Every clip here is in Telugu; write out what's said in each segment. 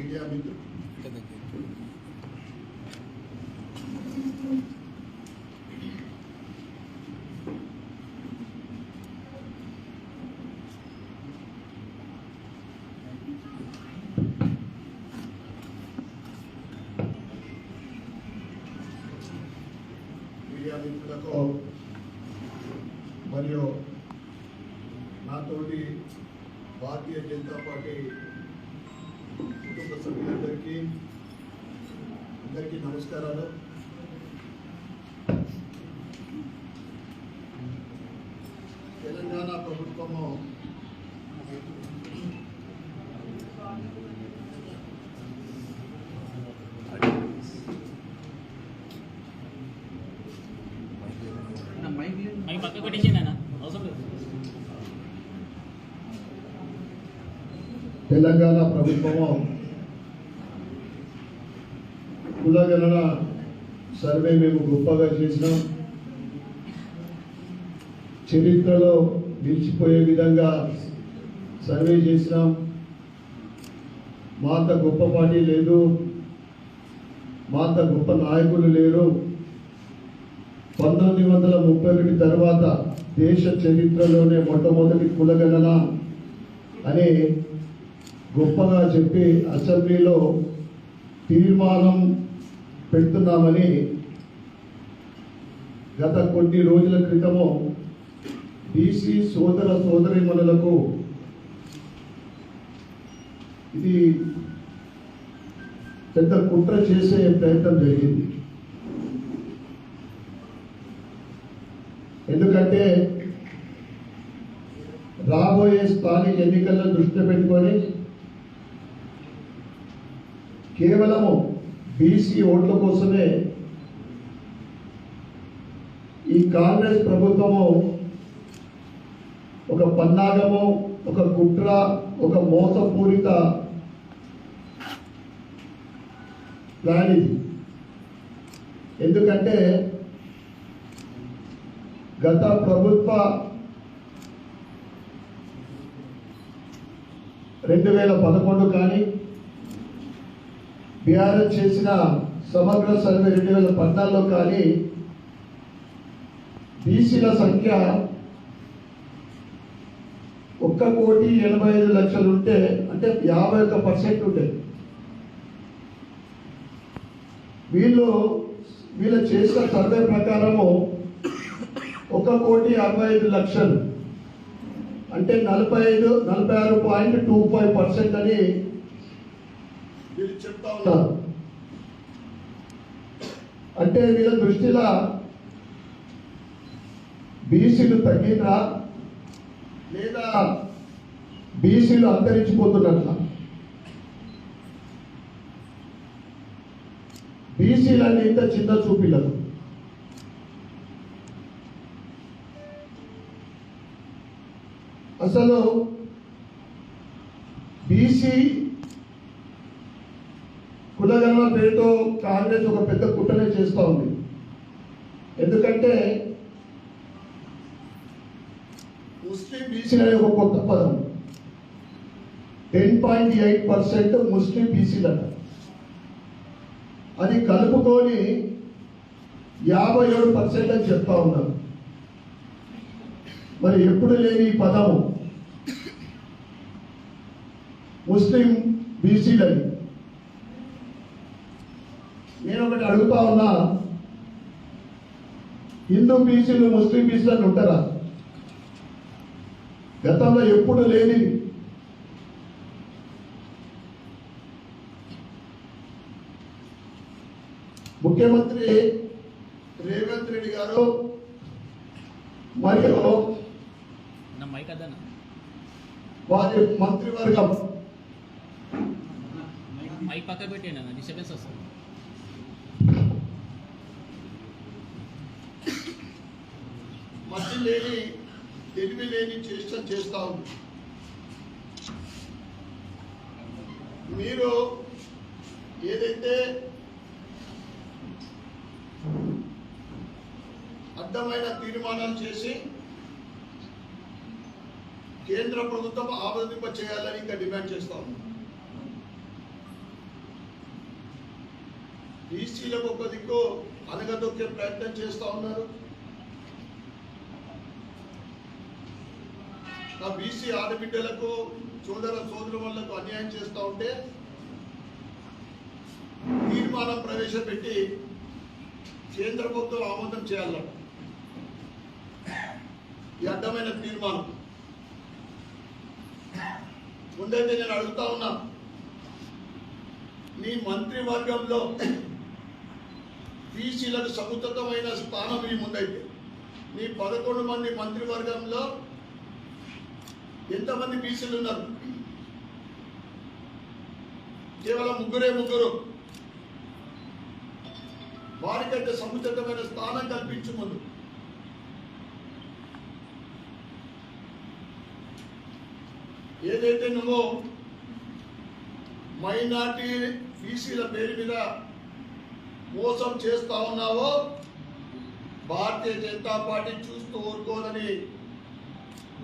మీడియా మిత్రులు మీడియా మిత్రులకు మరియు నాతోటి భారతీయ జనతా పార్టీ కుటుంబ సభ్యులందరికీ అందరికీ నమస్కారాలు. తెలంగాణ ప్రభుత్వము తెలంగాణ ప్రభుత్వము కులగణన సర్వే మేము గొప్పగా చేసినాం. చరిత్రలో నిలిచిపోయే విధంగా సర్వే చేసినాం. మా అంత గొప్ప పార్టీ లేదు. మా అంత గొప్ప నాయకులు లేరు. పంతొమ్మిది వందల ముప్పై ఒకటి తర్వాత దేశ చరిత్రలోనే మొట్టమొదటి కులగణన అనే గొప్పగా చెప్పి అసెంబ్లీలో తీర్మానం పెడుతున్నామని గత కొన్ని రోజుల క్రితము బీసీ సోదర సోదరిమణులకు ఇది పెద్ద కుట్ర చేసే ప్రయత్నం జరిగింది. ఎందుకంటే రాబోయే స్థానిక ఎన్నికలను దృష్టి పెట్టుకొని కేవలము బీసీ ఓట్ల కోసమే ఈ కాంగ్రెస్ ప్రభుత్వము ఒక పన్నాగము ఒక కుట్ర ఒక మోసపూరిత ప్లాన్ ఇది. ఎందుకంటే గత ప్రభుత్వ రెండు వేల పదకొండు కానీ బీఆర్ఎస్ చేసిన సమగ్ర సర్వే రెండు వేల పద్నాలుగులో కానీ బీసీల సంఖ్య ఒక్క కోటి ఎనభై ఐదు లక్షలు ఉంటే అంటే యాభై ఒక్క పర్సెంట్ ఉండేది. వీళ్ళు వీళ్ళు చేసిన సర్వే ప్రకారము ఒక కోటి అరవై ఐదు లక్షలు. అంటే నలభై ఐదు నలభై ఆరు పాయింట్ టూ ఫైవ్ పర్సెంట్ అని వీళ్ళు చెప్తా ఉన్నారు. అంటే వీళ్ళ దృష్టిలో బీసీలు తగ్గినా లేదా బీసీలు అంతరించిపోతున్నట్ల? బీసీలన్నీ ఇంత చిన్న చూపిల్లదు అసలు బీసీ కులగణన పేరుతో కాంగ్రెస్ ఒక పెద్ద కుట్రనే చేస్తూ ఉంది. ఎందుకంటే ముస్లిం బీసీలు అనే ఒక కొత్త పదం. టెన్ పాయింట్ ఎయిట్ పర్సెంట్ ముస్లిం బీసీలట. అది కలుపుకొని యాభై ఏడు పర్సెంట్ అని చెప్తా ఉన్నారు. మరి ఎప్పుడు లేని ఈ పదము? ముస్లిం బీసీలని. నేను ఒకటి అడుగుతా ఉన్నా. హిందూ బీసీలు ముస్లిం బీసీలను ఉంటారా? గతంలో ఎప్పుడు లేని ముఖ్యమంత్రి రేవంత్ రెడ్డి గారు మరియు వారి మంత్రివర్గం. మైక్ పక్క పెట్టండి అన్న డిస్టర్బెన్స్ వస్తుంది. లేని తెలివి లేని చేష్ట చేస్తా ఉంది మీరు ఏదైతే అర్థమైన తీర్మానాలు చేసి కేంద్ర ప్రభుత్వం ఆమోదింప చేయాలని ఇంకా డిమాండ్ చేస్తా. ఉంది బీసీలకు ఒక దిక్కు అనగదొక్కే ప్రయత్నం చేస్తూ ఉన్నారు. నా బీసీ ఆడబిడ్డలకు సోదర సోదరులకు అన్యాయం చేస్తూ ఉంటే తీర్మానం ప్రవేశపెట్టి కేంద్ర ప్రభుత్వం ఆమోదం చేయాలట. ఈ అడ్డమైన తీర్మానం. ముందైతే నేను అడుగుతా ఉన్నా. మీ మంత్రివర్గంలో బీసీలకు సముచితమైన స్థానం ఈ ముందైతే. మీ పదకొండు మంది మంత్రివర్గంలో ఎంతమంది బీసీలు ఉన్నారు? కేవలం ముగ్గురే ముగ్గురు. వారికైతే సముచితమైన స్థానం కల్పించు ముందు. ఏదైతే నువ్వు మైనార్టీ బీసీల పేరు మీద మోసం చేస్తా ఉన్నావో భారతీయ జనతా పార్టీ చూస్తూ ఊరుకోదని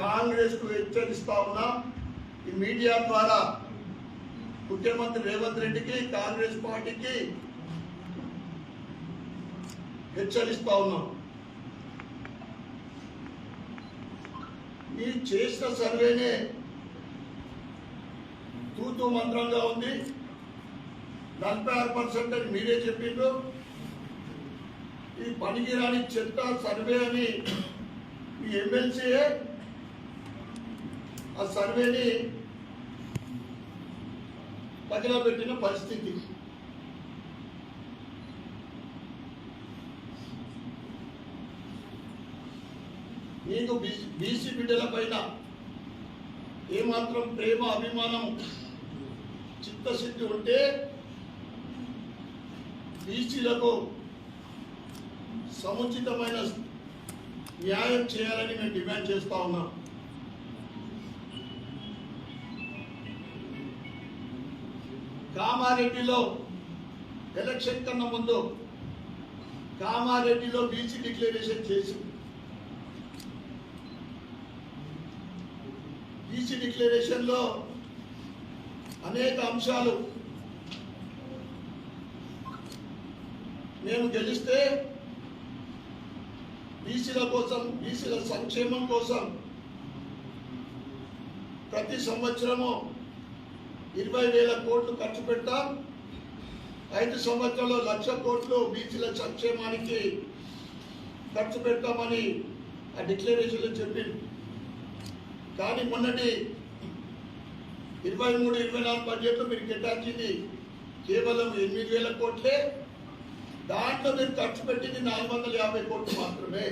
కాంగ్రెస్కు హెచ్చరిస్తా ఉన్నా. ఈ మీడియా ద్వారా ముఖ్యమంత్రి రేవంత్ రెడ్డికి కాంగ్రెస్ పార్టీకి హెచ్చరిస్తా ఉన్నాం. ఈ చేసిన సర్వేనే తూతు మంత్రంగా ఉంది. నలభై ఆరు పర్సెంట్ అని మీరే చెప్పిండ్రు. ఈ పనికిరాని చెత్త సర్వే అని మీ ఎమ్మెల్సీయే ఆ సర్వేని తగలబెట్టిన పరిస్థితి. నీకు బీసీ బిడ్డల పైన ఏమాత్రం ప్రేమ అభిమానం చిత్తశుద్ధి ఉంటే బీసీలకు సముచితమైన న్యాయం చేయాలని మేము డిమాండ్ చేస్తా ఉన్నాం. కామారెడ్డిలో ఎలక్షన్ కన్నా ముందు కామారెడ్డిలో బీసీ డిక్లరేషన్ చేసి బీసీ డిక్లరేషన్లో అనేక అంశాలు మేము గెలిస్తే బీసీల కోసం బీసీల సంక్షేమం కోసం ప్రతి సంవత్సరము ఇరవై వేల కోట్లు ఖర్చు పెడతాం. ఐదు సంవత్సరాల్లో లక్ష కోట్లు బీసీల సంక్షేమానికి ఖర్చు పెడతామని ఆ డిక్లరేషన్లో చెప్పింది కానీ మొన్నటి ఇరవై మూడు ఇరవై నాలుగు బడ్జెట్లో మీరు కేటాయించింది కేవలం ఎనిమిది వేల కోట్లే. దాంట్లో మీరు ఖర్చు పెట్టింది నాలుగు వందల యాభై కోట్లు మాత్రమే.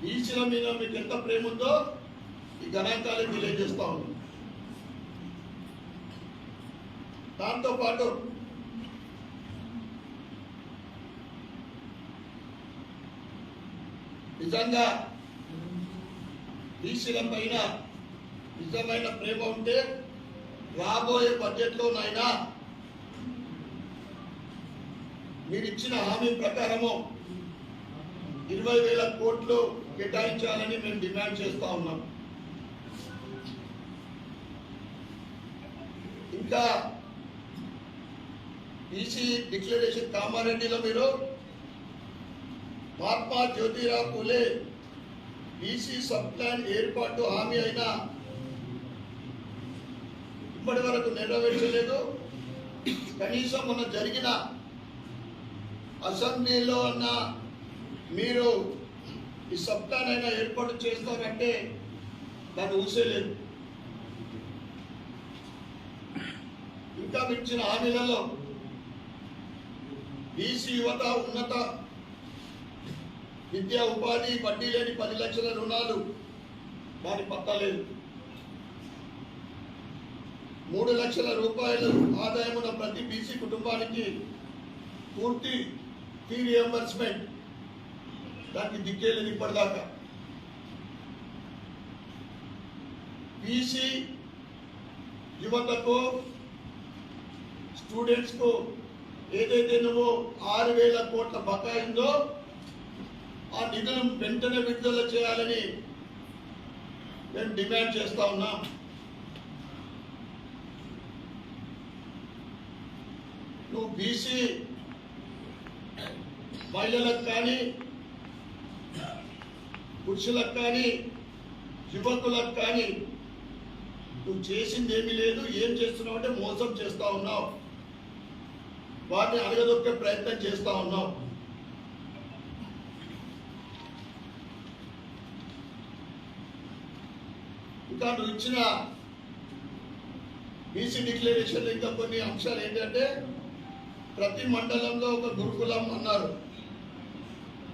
బీసీల మీద మీకు ఎంత ప్రేమ ఉందో ఈ గణాంకాలు తెలియజేస్తా ఉన్నాం. దాంతో పాటు నిజంగా బీసీల పైన నిజమైన ప్రేమ ఉంటే రాబోయే బడ్జెట్లోనైనా మీరు ఇచ్చిన హామీ ప్రకారము ఇరవై వేల కోట్లు కేటాయించాలని మేము డిమాండ్ చేస్తా ఉన్నాం. ఇంకా బీసీ డిక్లరేషన్ కామారెడ్డిలో మీరు Mahatma Jyotirao Phule BC sub plan ఏర్పాటు హామీ అయినా ఇప్పటి వరకు నెరవేర్చలేదు. కనీసం మొన్న జరిగిన అసెంబ్లీలో అన్న మీరు ఈ సబ్ ప్లాన్ అయినా ఏర్పాటు చేస్తారంటే దాన్ని ఊసేయలేదు ఇంకా మించిన హామీలలో బీసీ యువత ఉన్నత విద్యా ఉపాధి వడ్డీ లేని పది లక్షల రుణాలు దాని పట్టలేదు మూడు లక్షల రూపాయలు ఆదాయం ఉన్న ప్రతి బీసీ కుటుంబానికి పూర్తి ఫీ రియంబర్స్మెంట్ దానికి దిక్కేలేదు ఇప్పటిదాకా. బీసీ యువతకు స్టూడెంట్స్కు ఏదైతే నువ్వు ఆరు వేల కోట్ల బకాయిందో ఆ నిధులు వెంటనే విడుదల చేయాలని మేము డిమాండ్ చేస్తా ఉన్నాం. నువ్వు బీసీ మహిళలకు కానీ పురుషులకు కానీ యువకులకు కానీ నువ్వు చేసింది ఏమీ లేదు ఏం చేస్తున్నావు అంటే మోసం చేస్తా ఉన్నావు. వారిని అడగదొక్కే ప్రయత్నం చేస్తా ఉన్నాం. ఇంకా నువ్వు ఇచ్చిన బీసీ డిక్లరేషన్ ఇంకా కొన్ని అంశాలు ఏంటంటే ప్రతి మండలంలో ఒక గురుకులం అన్నారు.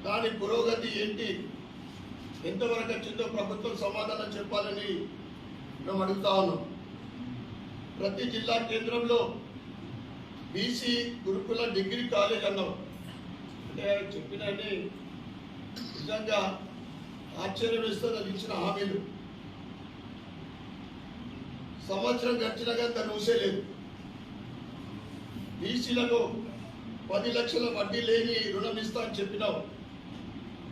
దాని పురోగతి ఏంటి? ఎంతవరకు వచ్చిందో ప్రభుత్వం సమాధానం చెప్పాలని మేము అడుగుతా ఉన్నాం. ప్రతి జిల్లా కేంద్రంలో బీసీ గురుకుల డిగ్రీ కాలేజ్ అన్నాం. అంటే చెప్పినని నిజంగా ఆశ్చర్యం వేస్తుంది అది ఇచ్చిన హామీలు. సంవత్సరం గడిచినా కానీ నూసే ఊసేలేదు బీసీలకు పది లక్షల వడ్డీ లేని రుణం ఇస్తా అని చెప్పినావు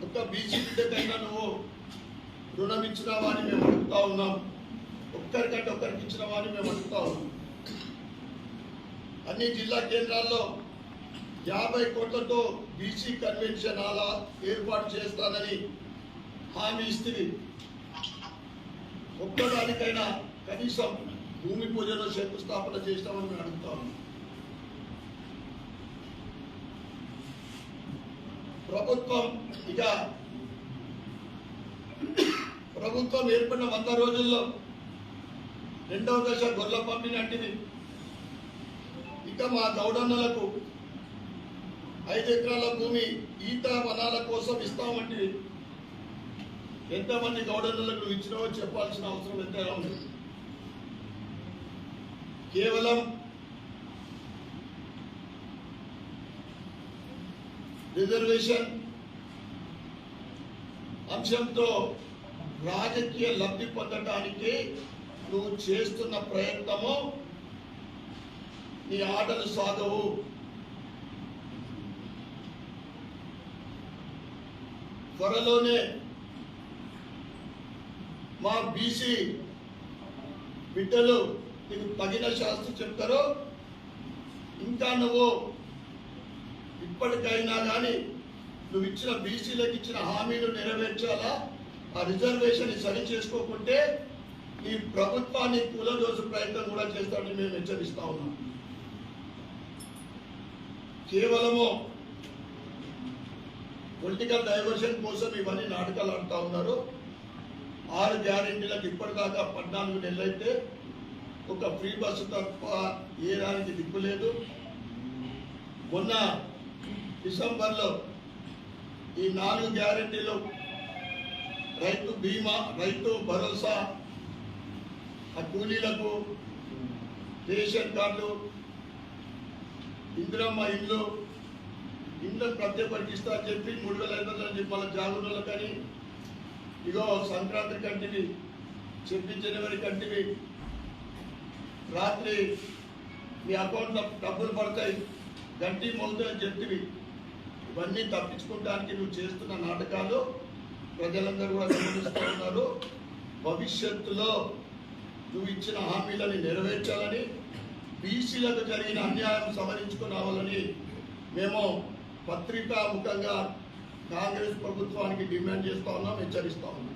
ఒక్క బీసీ బిడ్డకైనా నువ్వు రుణం ఇచ్చినావా అని మేము అడుగుతా ఉన్నాం. ఒక్కరికంటే ఒక్కరికి ఇచ్చినావా అని మేము అడుగుతా ఉన్నాం. అన్ని జిల్లా కేంద్రాల్లో యాభై కోట్లతో బీసీ కన్వెన్షన్ అలా ఏర్పాటు చేస్తానని హామీ ఇస్తుంది. ఒక్కదానికైనా కనీసం భూమి పూజలో శంకుస్థాపన చేస్తామని మేము అడుగుతా ప్రభుత్వం ఇక ప్రభుత్వం ఏర్పడిన వంద రోజుల్లో రెండవ దశ గొర్రెల పంపిణీ ఇక మా దౌడన్నలకు ఐదు ఎకరాల భూమి ఈత వనాల కోసం ఇస్తామంటే ఎంతమంది గౌడన్నలకు నువ్వు ఇచ్చినావో చెప్పాల్సిన అవసరం ఎంతైనా ఉంది కేవలం రిజర్వేషన్ అంశంతో రాజకీయ లబ్ధి పొందడానికి నువ్వు చేస్తున్న ప్రయత్నము నీ ఆటలు సాగవు. త్వరలోనే మా బీసీ బిడ్డలు నీకు తగిన శాస్త్రం చెప్తారో ఇంకా నువ్వు ఇప్పటికైనా కానీ నువ్వు ఇచ్చిన బీసీలకు ఇచ్చిన హామీలు నెరవేర్చాలా? ఆ రిజర్వేషన్ సరి చేసుకోకుంటే ఈ ప్రభుత్వాన్ని కూలదోసు ప్రయత్నం కూడా చేస్తాడని మేము హెచ్చరిస్తా ఉన్నాం. కేవలము పొలిటికల్ డైవర్షన్ కోసం ఇవన్నీ నాటకాలు ఆడుతూ ఉన్నారు. ఆరు గ్యారెంటీలకు ఇప్పటిదాకా పద్నాలుగు నెలలైతే ఒక ఫ్రీ బస్సు తప్ప ఏ దానికి దిక్కులేదు మొన్న డిసెంబర్లో ఈ నాలుగు గ్యారెంటీలు రైతు బీమా రైతు భరోసా ఆ కూలీలకు రేషన్ కార్డు ఇందిరమ్మ ఇల్లు ఇంట్లో ప్రతి ఒక్కరికి ఇస్తా అని చెప్పి మూడు వేల ఐదు వందలు చెప్పి వాళ్ళ జాగ్రత్తలు కానీ ఇగో సంక్రాంతి కంటివి చెప్పి జనవరి కంటివి రాత్రి మీ అకౌంట్లో డబ్బులు పడతాయి గంటి మోగుతాయి అని ఇవన్నీ తప్పించుకోవడానికి నువ్వు చేస్తున్న నాటకాలు ప్రజలందరూ కూడా గమనిస్తూ ఉన్నారు. భవిష్యత్తులో నువ్వు ఇచ్చిన హామీలని నెరవేర్చాలని బీసీలకు జరిగిన అన్యాయం సవరించుకురావాలని మేము పత్రికా ముఖంగా కాంగ్రెస్ ప్రభుత్వానికి డిమాండ్ చేస్తా ఉన్నాం హెచ్చరిస్తా ఉన్నాం.